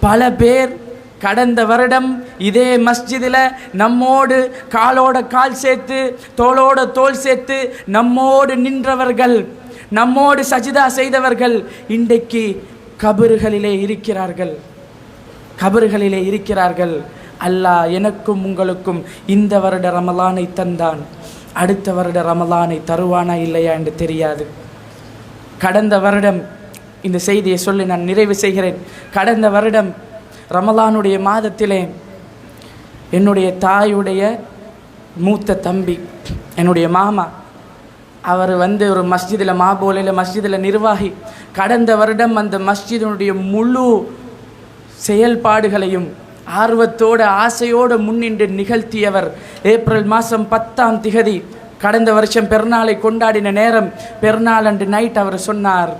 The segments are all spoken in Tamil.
பல பேர் கடந்த வருடம் இதே மஸ்ஜிதில் நம்மோடு காலோட கால் சேர்த்து தோளோட தோல் சேர்த்து நம்மோடு நின்றவர்கள் நம்மோடு சஜிதா செய்தவர்கள் இன்றைக்கு கபறுகளிலே இருக்கிறார்கள். கபறுகளிலே இருக்கிறார்கள். அல்லாஹ் எனக்கும் உங்களுக்கும் இந்த வருட ரமலானை தந்தான். அடுத்த வருட ரமலானை தருவானா இல்லையா என்று தெரியாது. கடந்த வருடம் இந்த செய்தியை சொல்லி நான் நிறைவு செய்கிறேன். கடந்த வருடம் ரமலானுடைய மாதத்திலே என்னுடைய தாயுடைய மூத்த தம்பி என்னுடைய மாமா அவர் வந்து ஒரு மஸ்ஜிதில் மாபோலையில் மஸ்ஜிதில் நிர்வாகி. கடந்த வருடம் அந்த மஸ்ஜிதினுடைய முழு செயல்பாடுகளையும் ஆர்வத்தோடு ஆசையோடு முன்னின்று நிகழ்த்தியவர் ஏப்ரல் மாதம் பத்தாம் திகதி. கடந்த வருஷம் பெருநாளை கொண்டாடின நேரம் பெருநாள் அன்று நைட் அவர் சொன்னார்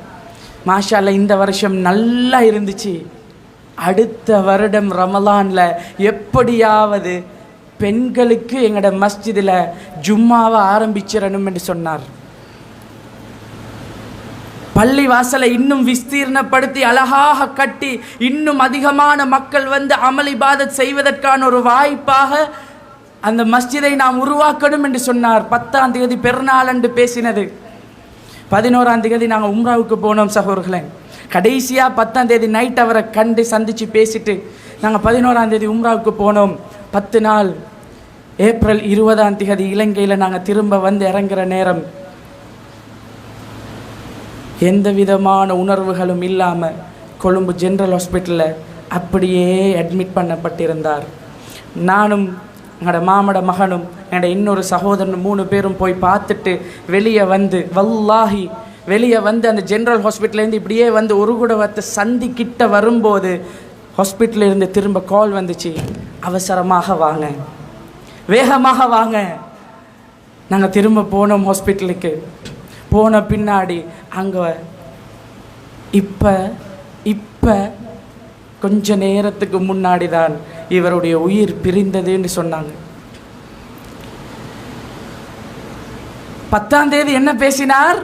மாஷால இந்த வருஷம் நல்லா இருந்துச்சு. அடுத்த வருடம் ரமலானில் எப்படியாவது பெண்களுக்கு எங்களோட மஸ்ஜிதில் ஜும்மாவை ஆரம்பிச்சிடணும் என்று சொன்னார். பள்ளி வாசலை இன்னும் விஸ்தீர்ணப்படுத்தி அழகாக கட்டி இன்னும் அதிகமான மக்கள் வந்து அமளிபாதத் செய்வதற்கான ஒரு வாய்ப்பாக அந்த மஸ்ஜிதை நாம் உருவாக்கணும் என்று சொன்னார். பத்தாம் தேதி பெருநாள் என்று பேசினது. பதினோராம் தேதி நாங்கள் உம்ராவுக்கு போனோம் சகோதரர்களே. கடைசியாக பத்தாம் தேதி நைட் அவரை கண்டு சந்தித்து பேசிட்டு நாங்கள் பதினோராம் தேதி உம்ராவுக்கு போனோம். பத்து நாள் ஏப்ரல் இருபதாம் தேதி இலங்கையில் நாங்கள் திரும்ப வந்து இறங்குற நேரம். எந்த விதமான உணர்வுகளும் இல்லாமல் கொழும்பு ஜென்ரல் ஹாஸ்பிட்டலில் அப்படியே அட்மிட் பண்ணப்பட்டிருந்தார். நானும் எங்களோட மாமட மகனும் என்னோட இன்னொரு சகோதரன் மூணு பேரும் போய் பார்த்துட்டு வெளியே வந்து வல்லாஹி வெளியே வந்து அந்த ஜென்ரல் ஹாஸ்பிட்டல்லேருந்து இப்படியே வந்து ஒரு குடவத்தை சந்தி கிட்ட வரும்போது ஹாஸ்பிட்டல்ல இருந்து திரும்ப கால் வந்துச்சு. அவசரமாக வாங்க. வேகமாக வாங்க. நாங்கள் திரும்ப போனோம் ஹாஸ்பிட்டலுக்கு போன பின்னாடி அங்கே இப்போ இப்போ கொஞ்ச நேரத்துக்கு முன்னாடி தான் இவருடைய உயிர் பிரிந்ததுன்னு சொன்னாங்க. பத்தாம் தேதி என்ன பேசினார்?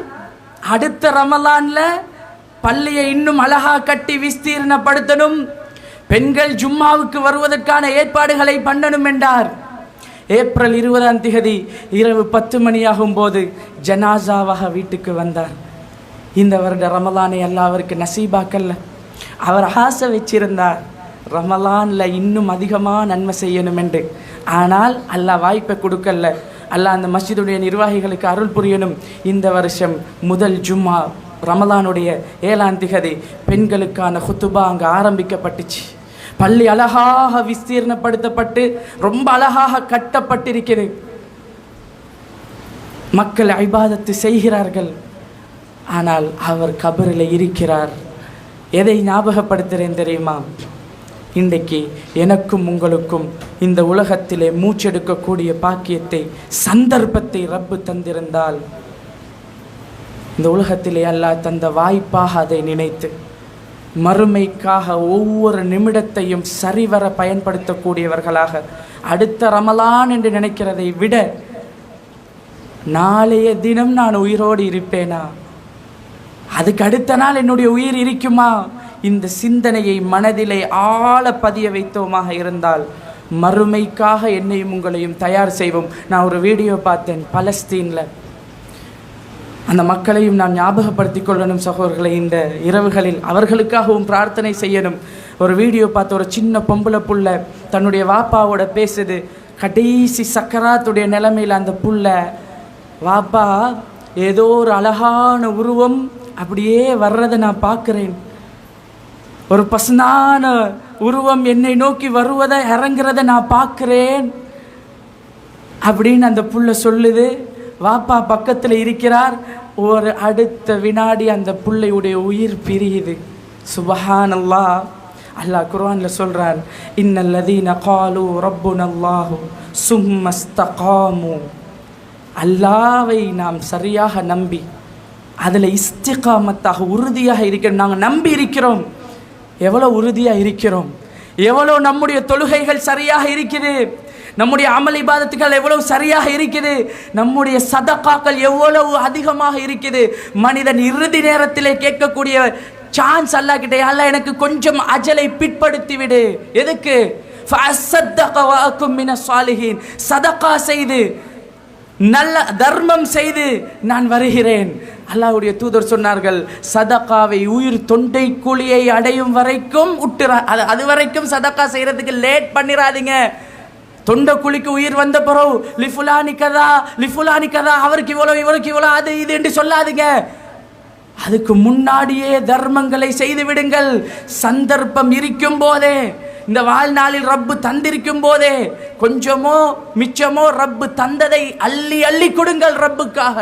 அடுத்த ரமலான்ல பள்ளியை இன்னும் அழகா கட்டி விஸ்தீர்ணப்படுத்தணும். பெண்கள் ஜும்மாவுக்கு வருவதற்கான ஏற்பாடுகளை பண்ணணும் என்றார். ஏப்ரல் இருபதாம் திகதி இரவு பத்து மணியாகும் போது ஜனாசாவாக வீட்டுக்கு வந்தார். இந்த வருட ரமலானை எல்லாம் அவருக்கு நசீபாக்கல்ல. அவர் ஆசை வச்சிருந்தார் ரமலானில் இன்னும் அதிகமாக நன்மை செய்யணும் என்று. ஆனால் அல்ல வாய்ப்பை கொடுக்கல அல்லாஹ் அந்த மஸ்ஜிதுடைய நிர்வாகிகளுக்கு அருள் புரியணும். இந்த வருஷம் முதல் ஜும்மா ரமலானுடைய ஏழாம் திகதி பெண்களுக்கான குத்துபா அங்கே ஆரம்பிக்கப்பட்டுச்சு. பள்ளி அழகாக விஸ்தீர்ணப்படுத்தப்பட்டு ரொம்ப அழகாக கட்டப்பட்டிருக்கிறது. மக்கள் ஐபாதத்து செய்கிறார்கள். ஆனால் அவர் கபரில் இருக்கிறார். எதை ஞாபகப்படுத்துகிறேன் தெரியுமா? இன்றைக்கு எனக்கும் உங்களுக்கும் இந்த உலகத்திலே மூச்செடுக்கக்கூடிய பாக்கியத்தை சந்தர்ப்பத்தை ரப்பு தந்திருந்தால் இந்த உலகத்திலே அல்லாஹ் தந்த வாய்ப்பாக அதை நினைத்து மறுமைக்காக ஒவ்வொரு நிமிடத்தையும் சரிவர பயன்படுத்தக்கூடியவர்களாக அடுத்த ரமலான் என்று நினைக்கிறதை விட நாளைய தினம் நான் உயிரோடு இருப்பேனா? அதுக்கு அடுத்த நாள் என்னுடைய உயிர் இருக்குமா? இந்த சிந்தனையை மனதிலே ஆழ பதிய வைத்தோமாக இருந்தால் மறுமைக்காக என்னையும் உங்களையும் தயார் செய்வோம். நான் ஒரு வீடியோ பார்த்தேன் பலஸ்தீனில். அந்த மக்களையும் நாம் ஞாபகப்படுத்திக் கொள்ளணும் சகோதரர்களை இந்த இரவுகளில் அவர்களுக்காகவும் பிரார்த்தனை செய்யணும். ஒரு வீடியோ பார்த்த ஒரு சின்ன பொம்பளை புள்ள தன்னுடைய வாப்பாவோட பேசுது. கடைசி சக்கராத்துடைய நிலைமையில் அந்த புள்ள வாப்பா ஏதோ ஒரு அழகான உருவம் அப்படியே வர்றதை நான் பார்க்குறேன். ஒரு பசுனான உருவம் என்னை நோக்கி வருவதை இறங்குறத நான் பார்க்குறேன். அப்படின்னு அந்த புள்ள சொல்லுது. வாப்பா பக்கத்தில் இருக்கிறார். ஒரு அடுத்த வினாடி அந்த புள்ளையுடைய உயிர் பிரியுது. சுபஹானல்லா. அல்லாஹ் அல்லாஹ் சொல்கிறார் சொல்றான் இன்னல்லதீன காலு ரப்புன் அல்லாஹு சும்மஸ்தகாமு அல்லாவை நாம் சரியாக நம்பி அதில் இஸ்திகாமத்தாக உறுதியாக இருக்கிறோம் நாங்கள் நம்பி இருக்கிறோம் எவ்வளோ உறுதியாக இருக்கிறோம்? எவ்வளோ நம்முடைய தொழுகைகள் சரியாக இருக்குது? நம்முடைய அமல் இபாதத்துகள் எவ்வளவு சரியாக இருக்குது? நம்முடைய சதக்காக்கள் எவ்வளவு அதிகமாக இருக்குது? மனிதன் இறுதி நேரத்திலே கேட்கக்கூடிய சான்ஸ் அல்லா கிட்டே அல்ல எனக்கு கொஞ்சம் அஜலை பிற்படுத்தி விடு எதுக்கு சதக்கா செய்து நல்ல தர்மம் செய்து நான் வருகிறேன். அல்லாவுடைய தூதர் சொன்னார்கள் சதக்காவை உயிர் தொண்டை குழியை அடையும் வரைக்கும் விட்டுறா அது அது வரைக்கும் சதக்கா செய்கிறதுக்கு லேட் பண்ணிடாதீங்க தொண்டை குழிக்கு உயிர் வந்த பிறகு லிஃபுலானி கதா லிஃபுலானி கதா அவருக்கு இவ்வளோ இவருக்கு இவ்வளோ அது இது என்று சொல்லாதீங்க. அதுக்கு முன்னாடியே தர்மங்களை செய்து விடுங்கள். சந்தர்ப்பம் இருக்கும் போதே இந்த வாழ்நாளில் ரப்பு தந்திருக்கும் போதே கொஞ்சமோ மிச்சமோ ரப்பு தந்ததை அள்ளி அள்ளி கொடுங்கள் ரப்புக்காக.